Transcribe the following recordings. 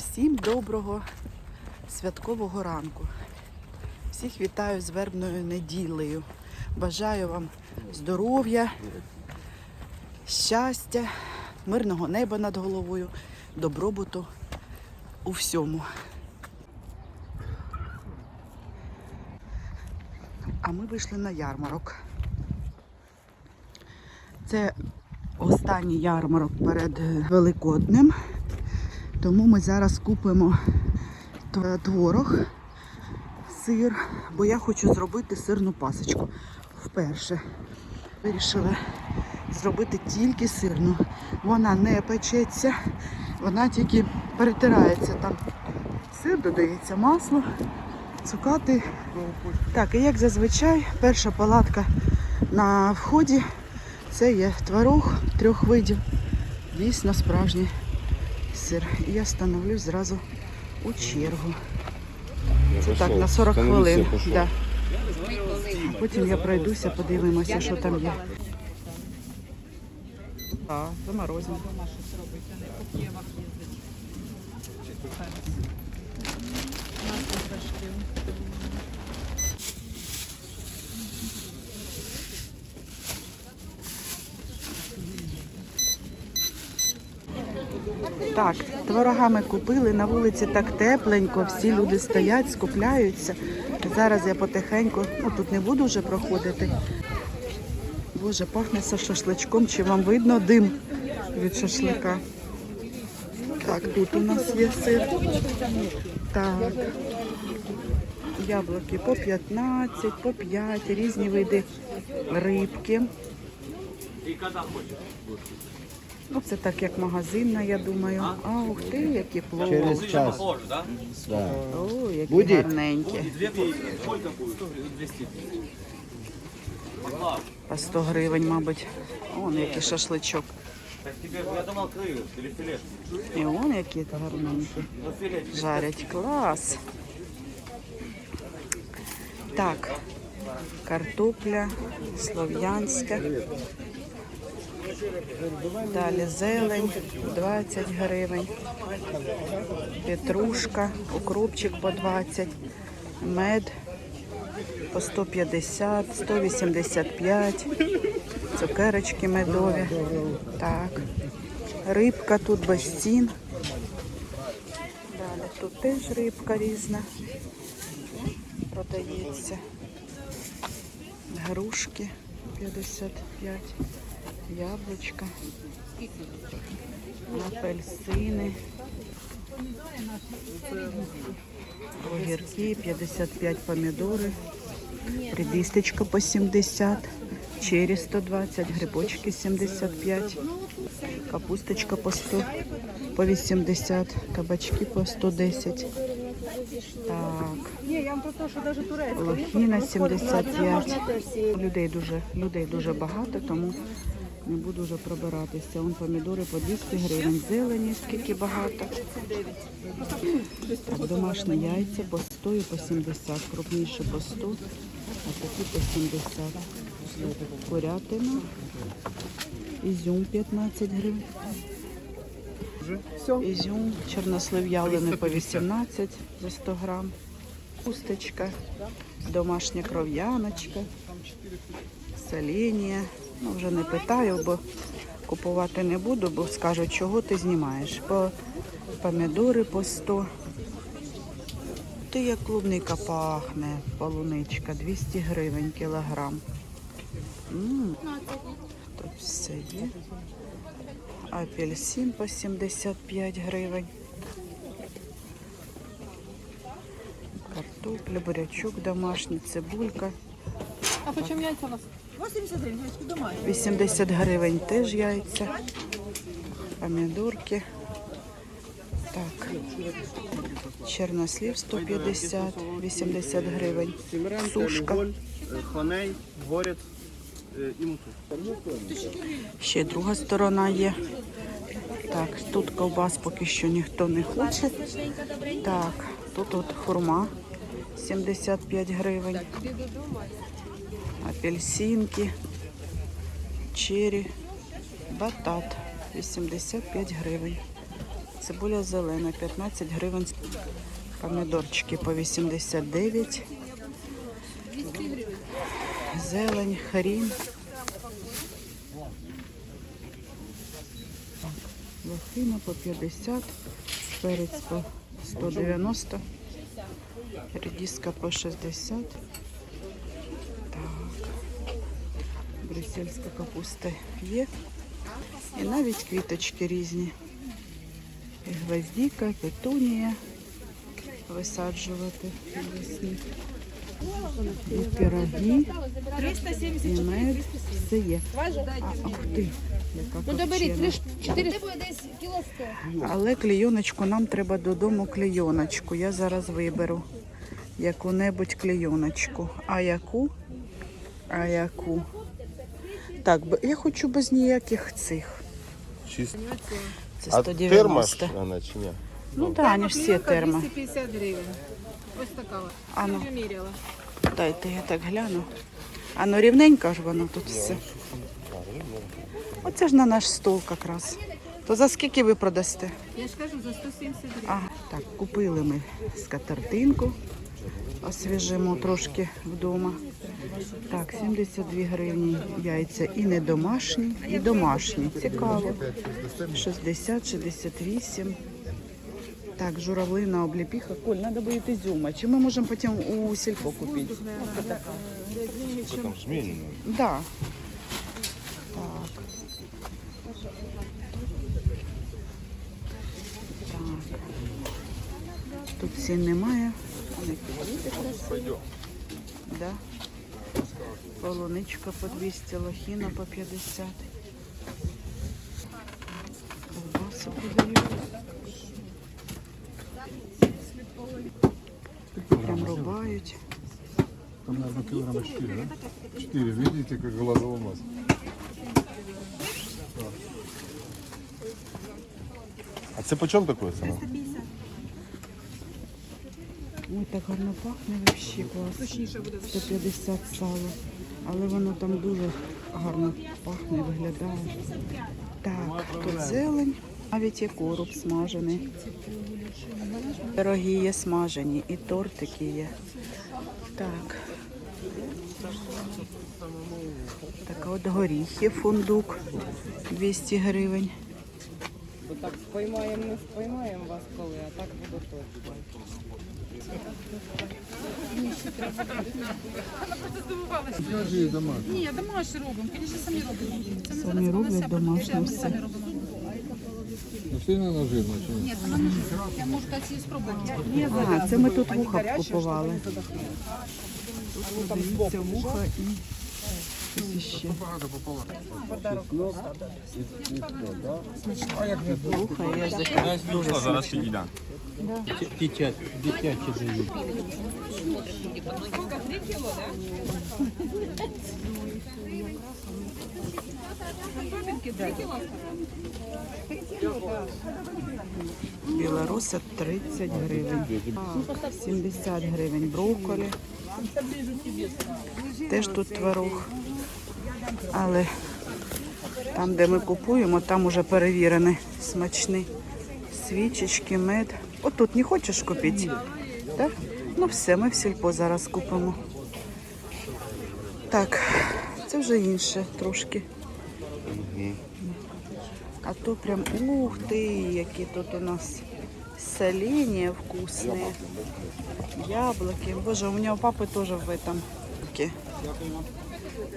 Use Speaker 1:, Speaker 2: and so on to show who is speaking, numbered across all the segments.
Speaker 1: Всім доброго святкового ранку. Всіх вітаю з вербною неділею. Бажаю вам здоров'я, щастя, мирного неба над головою, добробуту у всьому. А ми вийшли на ярмарок. Це останній ярмарок перед е, Великоднем. Тому ми зараз купимо творог, сир, бо я хочу зробити сирну пасочку. Вперше вирішила зробити тільки сирну. Вона не печеться, вона тільки перетирається там. Сир додається масло, цукати. Так, і як зазвичай, перша палатка на вході це є творог трьох видів. Дійсно справжній сир. І я становлюсь зразу у чергу. Це так, на 40 хвилин. Да. А потім я пройдуся, подивимося, що там є. А, заморозимо. Так, творогами купили, на вулиці так тепленько, всі люди стоять, скупляються. Зараз я потихеньку, ну тут не буду вже проходити. Боже, пахне со шашличком, чи вам видно дим від шашлика? Так, тут у нас є сир. Так. Яблуки по 15, по 5, різні види рибки. Ну, це так як магазинна, я думаю. А, ух ти, які плови.
Speaker 2: Через час. Да.
Speaker 1: О, які
Speaker 2: Буде?
Speaker 1: гарненькі. По 100 гривень, мабуть. Он який шашличок. І он які гарненькі.
Speaker 3: Ну,
Speaker 1: Жарять. Клас. Так. Картопля слов'янська. Далі зелень 20 гривень. Петрушка, укропчик по 20, мед по 150, 185, цукерочки медові. Так. Рибка тут без цін. Далі тут теж рибка різна. Продається. Грушки 55, яблучка, апельсини, огірки 55 помідори, редисточка по 70, черри 120, грибочки 75, капусточка по 100, по 80, кабачки по 110. Так. Лохіна 75. Людей дуже, людей дуже багато, тому не буду вже пробиратися. Вон помідори по 200 гривень. Зелені скільки багато. Домашні яйця по 100 і по 70. Крупніше по 100, а такі по 70. Курятина. Ізюм 15 гривень. Ізюм, чорнослив ялений по 18 за 100 грам. Пусточка, домашня кров'яночка, соленья. Ну, вже не питаю, бо купувати не буду, бо скажуть, чого ти знімаєш. По помідори по 100. Ти як клубника пахне, полуничка, 200 гривень кілограм. М, Тут все є. Апельсин по 75 гривень. Картопля, бурячок домашній, цибулька.
Speaker 4: А по чому яйця у вас? 80 гривень, яйця домашні.
Speaker 1: 80 гривень теж яйця. Помідорки. Так. Чорнослів 150, 80 гривень. Сушка.
Speaker 2: Хоней, горець е, і.
Speaker 1: Ще друга сторона є. Так, тут ковбас поки що ніхто не хоче. Так, тут от хурма 75 гривень. Апельсинки, чері, батат 85 гривень. Цибуля зелена, 15 гривень. Помідорчики по 89. Зелень, хрін. Лохина по 50, перець по 190, редиска по 60. Так. Брюссельська капуста є. І навіть квіточки різні. І гвоздіка, петунія висаджувати весні. І пироги, і мед, все є. А, ах ти, яка
Speaker 4: Ну
Speaker 1: копчена.
Speaker 4: 4 буде десь кіло 100.
Speaker 1: Але клейоночку нам треба додому клейоночку. Я зараз виберу яку-небудь клейоночку. А яку? А яку? Так, я хочу без ніяких цих.
Speaker 2: Чисто.
Speaker 1: Це
Speaker 2: А
Speaker 1: 190.
Speaker 2: термош вона чи ні?
Speaker 1: Ну так, вони всі термо.
Speaker 4: 250 гривень. Ось така. от.
Speaker 1: А ну,
Speaker 4: міряла.
Speaker 1: дайте я так гляну. А ну рівненько ж воно тут все. Оце ж на наш стол якраз. То за скільки ви продасте?
Speaker 4: Я ж кажу, за 170 гривень.
Speaker 1: А, так, купили ми скатертинку. Освіжимо трошки вдома. Так, 72 гривні яйця і не домашні, і домашні. Цікаво. 60, 68. Так, журавлина, обліпіха. Коль, треба буде ізюма. Чи ми можемо потім у сільпо купити?
Speaker 2: Це там змінено.
Speaker 1: Да. Так. Так. Тут цін немає. Вони. Да. Полуничка по 200, лохіна по 50. Колбаси продають. Прям рубають.
Speaker 5: Там, наверное, килограмма 4, да? 4, видите, как глазовый масс.
Speaker 2: А це по чому таке ціна?
Speaker 1: Так гарно пахне вообще клас. 150 сало. Але воно там дуже гарно пахне, виглядає. Так, тут зелень. Навіть є короб смажений. Пироги є смажені і тортики є. Так. Так, от горіхи, фундук 200 гривень.
Speaker 6: Бо так споймаємо, не споймаємо вас коли, а так буде точно.
Speaker 5: Скажи, домашний.
Speaker 4: Ні, домашні робимо, звісно, самі робимо. Це не
Speaker 1: Самі роблять домашнє все.
Speaker 5: Ну, сильно нажирно, чи ні?
Speaker 4: Ні, нам не жирно. Я можу дати її спробувати.
Speaker 1: А, це ми тут вуха купували. Тут дивіться вуха і Вуха є дуже
Speaker 7: дитячі дають.
Speaker 1: Білоруса 30 гривень. Так, 70 гривень брокколі. Теж тут творог. Але там, де ми купуємо, там уже перевірений смачний. Свічечки, мед. Отут не хочеш купити? Так? Ну все, ми в сільпо зараз купимо. Так, це вже інше трошки. А то прям, ух ты, які тут у нас соленья вкусные. Яблоки. Боже, у меня у папы тоже в этом.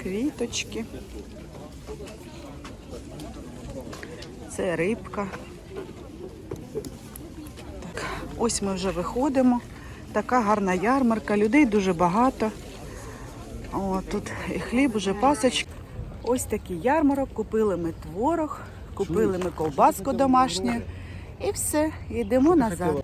Speaker 1: Квіточки. Це рибка. Так, ось ми вже виходимо. Така гарна ярмарка, людей дуже багато. О, тут і хліб, уже пасочка. Ось такий ярмарок. Купили ми творог, купили ми ковбаску домашню. І все, йдемо назад.